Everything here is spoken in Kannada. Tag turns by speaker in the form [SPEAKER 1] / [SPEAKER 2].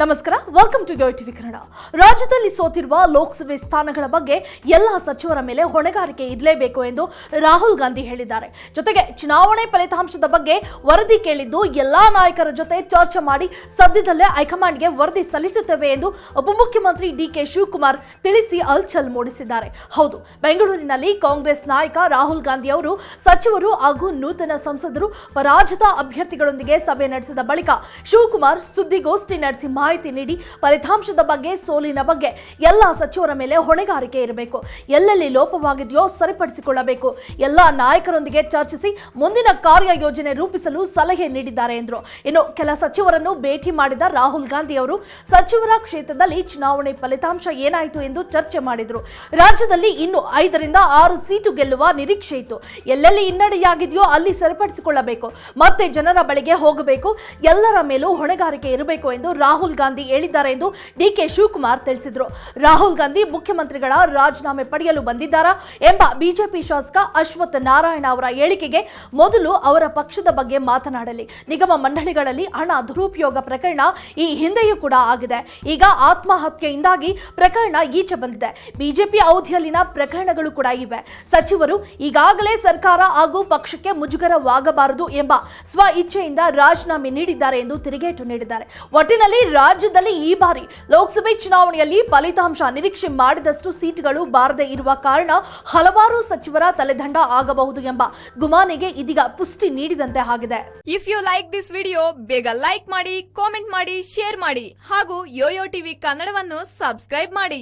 [SPEAKER 1] ನಮಸ್ಕಾರ ವೆಲ್ಕಮ್ ಟು ಟಿವಿ ಕನ್ನಡ ರಾಜ್ಯದಲ್ಲಿ ಸೋತಿರುವ ಲೋಕಸಭೆ ಸ್ಥಾನಗಳ ಬಗ್ಗೆ ಎಲ್ಲ ಸಚಿವರ ಮೇಲೆ ಹೊಣೆಗಾರಿಕೆ ಇರಲೇಬೇಕು ಎಂದು ರಾಹುಲ್ ಗಾಂಧಿ ಹೇಳಿದ್ದಾರೆ. ಜೊತೆಗೆ ಚುನಾವಣೆ ಫಲಿತಾಂಶದ ಬಗ್ಗೆ ವರದಿ ಕೇಳಿದ್ದು ಎಲ್ಲಾ ನಾಯಕರ ಜೊತೆ ಚರ್ಚೆ ಮಾಡಿ ಸದ್ಯದಲ್ಲೇ ಹೈಕಮಾಂಡ್ಗೆ ವರದಿ ಸಲ್ಲಿಸುತ್ತೇವೆ ಎಂದು ಉಪಮುಖ್ಯಮಂತ್ರಿ ಡಿಕೆ ಶಿವಕುಮಾರ್ ತಿಳಿಸಿ ಅಲ್ಚಲ್ ಮೂಡಿಸಿದ್ದಾರೆ. ಹೌದು, ಬೆಂಗಳೂರಿನಲ್ಲಿ ಕಾಂಗ್ರೆಸ್ ನಾಯಕ ರಾಹುಲ್ ಗಾಂಧಿ ಅವರು ಸಚಿವರು ಹಾಗೂ ನೂತನ ಸಂಸದರು ಪರಾಜಿತ ಅಭ್ಯರ್ಥಿಗಳೊಂದಿಗೆ ಸಭೆ ನಡೆಸಿದ ಬಳಿಕ ಶಿವಕುಮಾರ್ ಸುದ್ದಿಗೋಷ್ಠಿ ನಡೆಸಿ ಮಾಹಿತಿ ನೀಡಿ ಫಲಿತಾಂಶದ ಬಗ್ಗೆ, ಸೋಲಿನ ಬಗ್ಗೆ ಎಲ್ಲ ಸಚಿವರ ಮೇಲೆ ಹೊಣೆಗಾರಿಕೆ ಇರಬೇಕು. ಎಲ್ಲೆಲ್ಲಿ ಲೋಪವಾಗಿದೆಯೋ ಸರಿಪಡಿಸಿಕೊಳ್ಳಬೇಕು. ಎಲ್ಲ ನಾಯಕರೊಂದಿಗೆ ಚರ್ಚಿಸಿ ಮುಂದಿನ ಕಾರ್ಯ ಯೋಜನೆ ರೂಪಿಸಲು ಸಲಹೆ ನೀಡಿದ್ದಾರೆ ಎಂದರು. ಇನ್ನು ಕೆಲ ಸಚಿವರನ್ನು ಭೇಟಿ ಮಾಡಿದ ರಾಹುಲ್ ಗಾಂಧಿ ಅವರು, ಸಚಿವರ ಕ್ಷೇತ್ರದಲ್ಲಿ ಚುನಾವಣೆ ಫಲಿತಾಂಶ ಏನಾಯಿತು ಎಂದು ಚರ್ಚೆ ಮಾಡಿದರು. ರಾಜ್ಯದಲ್ಲಿ ಇನ್ನು ಐದರಿಂದ ಆರು ಸೀಟು ಗೆಲ್ಲುವ ನಿರೀಕ್ಷೆ ಇತ್ತು. ಎಲ್ಲೆಲ್ಲಿ ಹಿನ್ನಡೆಯಾಗಿದೆಯೋ ಅಲ್ಲಿ ಸರಿಪಡಿಸಿಕೊಳ್ಳಬೇಕು. ಮತ್ತೆ ಜನರ ಬಳಿಗೆ ಹೋಗಬೇಕು. ಎಲ್ಲರ ಮೇಲೂ ಹೊಣೆಗಾರಿಕೆ ಇರಬೇಕು ಎಂದು ರಾಹುಲ್ ಗಾಂಧಿ ಹೇಳಿದ್ದಾರೆ ಎಂದು ಡಿಕೆ ಶಿವಕುಮಾರ್ ತಿಳಿಸಿದರು. ರಾಹುಲ್ ಗಾಂಧಿ ಮುಖ್ಯಮಂತ್ರಿಗಳ ರಾಜೀನಾಮೆ ಪಡೆಯಲು ಬಂದಿದ್ದಾರಾ ಎಂಬ ಬಿಜೆಪಿ ಶಾಸಕ ಅಶ್ವಥ್ ನಾರಾಯಣ ಅವರ ಹೇಳಿಕೆಗೆ ಮೊದಲು ಅವರ ಪಕ್ಷದ ಬಗ್ಗೆ ಮಾತನಾಡಲಿ. ನಿಗಮ ಮಂಡಳಿಗಳಲ್ಲಿ ಹಣ ದುರುಪಯೋಗ ಪ್ರಕರಣ ಈ ಹಿಂದೆಯೂ ಕೂಡ ಆಗಿದೆ. ಈಗ ಆತ್ಮಹತ್ಯೆಯಿಂದಾಗಿ ಪ್ರಕರಣ ಈಚೆ ಬಂದಿದೆ. ಬಿಜೆಪಿ ಅವಧಿಯಲ್ಲಿನ ಪ್ರಕರಣಗಳು ಕೂಡ ಇವೆ. ಸಚಿವರು ಈಗಾಗಲೇ ಸರ್ಕಾರ ಹಾಗೂ ಪಕ್ಷಕ್ಕೆ ಮುಜುಗರವಾಗಬಾರದು ಎಂಬ ಸ್ವ ಇಚ್ಛೆಯಿಂದ ರಾಜೀನಾಮೆ ನೀಡಿದ್ದಾರೆ ಎಂದು ತಿರುಗೇಟು ನೀಡಿದ್ದಾರೆ. ಒಟ್ಟಿನಲ್ಲಿ ರಾಜ್ಯದಲ್ಲಿ ಈ ಬಾರಿ ಲೋಕಸಭೆ ಚುನಾವಣೆಯಲ್ಲಿ ಫಲಿತಾಂಶ ನಿರೀಕ್ಷೆ ಮಾಡಿದಷ್ಟು ಸೀಟುಗಳು ಬಾರದೆ ಇರುವ ಕಾರಣ ಹಲವಾರು ಸಚಿವರ ತಲೆದಂಡ ಆಗಬಹುದು ಎಂಬ ಗುಮಾನಿಗೆ ಇದೀಗ ಪುಷ್ಟಿ ನೀಡಿದಂತೆ ಆಗಿದೆ.
[SPEAKER 2] If you like this video ಬೇಗ ಲೈಕ್ ಮಾಡಿ ಕಾಮೆಂಟ್ ಮಾಡಿ ಶೇರ್ ಮಾಡಿ ಹಾಗೂ ಯೋಯೋ ಟಿವಿ ಕನ್ನಡವನ್ನು ಸಬ್ಸ್ಕ್ರೈಬ್ ಮಾಡಿ.